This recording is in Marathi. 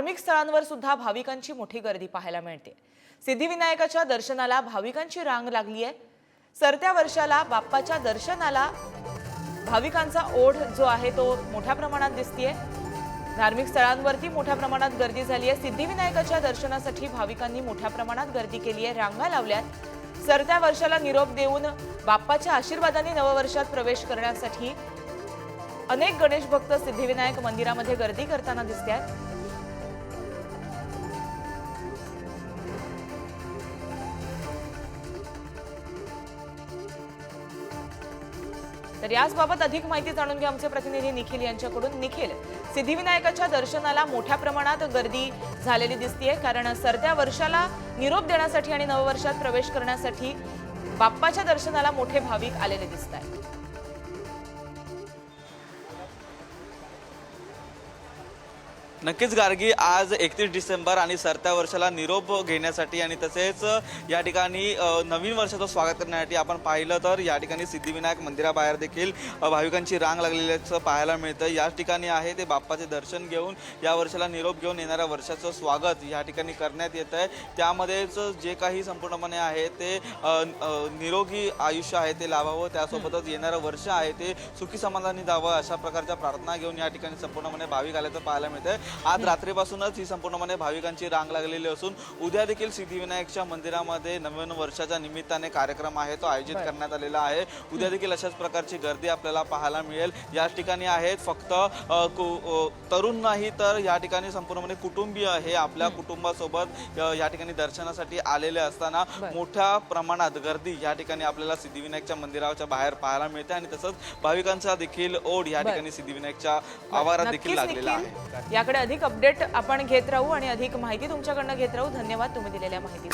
धार्मिक स्थळांवर सुद्धा भाविकांची मोठी गर्दी पाहायला मिळते. सिद्धिविनायकाच्या दर्शनाला भाविकांची रांग लागली आहे. सरत्या वर्षाला बाप्पाच्या दर्शनाला भाविकांचा ओढ जो आहे तो मोठ्या प्रमाणात दिसतीये. धार्मिक स्थळांवरती मोठ्या प्रमाणात गर्दी झाली आहे. सिद्धिविनायकाच्या दर्शनासाठी भाविकांनी मोठ्या प्रमाणात गर्दी केली आहे. रांगा लावल्यात सरत्या वर्षाला निरोप देऊन बाप्पाच्या आशीर्वादाने नववर्षात प्रवेश करण्यासाठी अनेक गणेश भक्त सिद्धिविनायक मंदिरामध्ये गर्दी करताना दिसत तर याचबाबत अधिक माहिती जाणून घ्या आमचे प्रतिनिधी निखिल यांच्याकडून. निखिल सिद्धिविनायकाच्या दर्शनाला मोठ्या प्रमाणात गर्दी झालेली दिसतीये कारण सरत्या वर्षाला निरोप देण्यासाठी आणि नववर्षात प्रवेश करण्यासाठी बाप्पाच्या दर्शनाला मोठे भाविक आलेले दिसत आहेत नक्कीच गार्गी आज एकतीस डिसेंबर आणि सरत्या वर्षाला निरोप घेण्यासाठी आणि तसेच या ठिकाणी नवीन वर्षाचं स्वागत करण्यासाठी आपण पाहिलं तर या ठिकाणी सिद्धिविनायक मंदिराबाहेर देखील भाविकांची रांग लागलेल्याचं पाहायला मिळतं. या ठिकाणी आहे ते बाप्पाचे दर्शन घेऊन या वर्षाला निरोप घेऊन येणाऱ्या वर्षाचं स्वागत या ठिकाणी करण्यात येत आहे त्यामध्येच जे काही संपूर्णपणे आहे ते निरोगी आयुष्य आहे ते लाभावं त्यासोबतच येणारं वर्ष आहे ते सुखी समाधानी जावं अशा प्रकारच्या प्रार्थना घेऊन या ठिकाणी संपूर्णपणे भाविक आल्याचं पाहायला मिळतं आज रात्रीपासूनच ही संपूर्णपणे भाविकांची रांग लागलेली असून उद्या देखील सिद्धिविनायकच्या मंदिरामध्ये नवीन वर्षाच्या निमित्ताने कार्यक्रम आहे तो आयोजित करण्यात आलेला आहे. उद्या देखील अशाच प्रकारची गर्दी आपल्याला पाहायला मिळेल. या ठिकाणी आहेत फक्त तरुण नाही तर या ठिकाणी संपूर्णपणे कुटुंबीय हे आपल्या कुटुंबासोबत या ठिकाणी दर्शनासाठी आलेले असताना मोठ्या प्रमाणात गर्दी या ठिकाणी आपल्याला सिद्धिविनायकच्या मंदिराच्या बाहेर पाहायला मिळते आणि तसंच भाविकांचा देखील ओढ या ठिकाणी सिद्धिविनायकच्या आवारात देखील लागलेला आहे. याकडे अधिक अपडेट आपण घेत राहू आणि अधिक माहिती तुमच्याकडनं घेत राहू. धन्यवाद तुम्ही दिलेल्या माहिती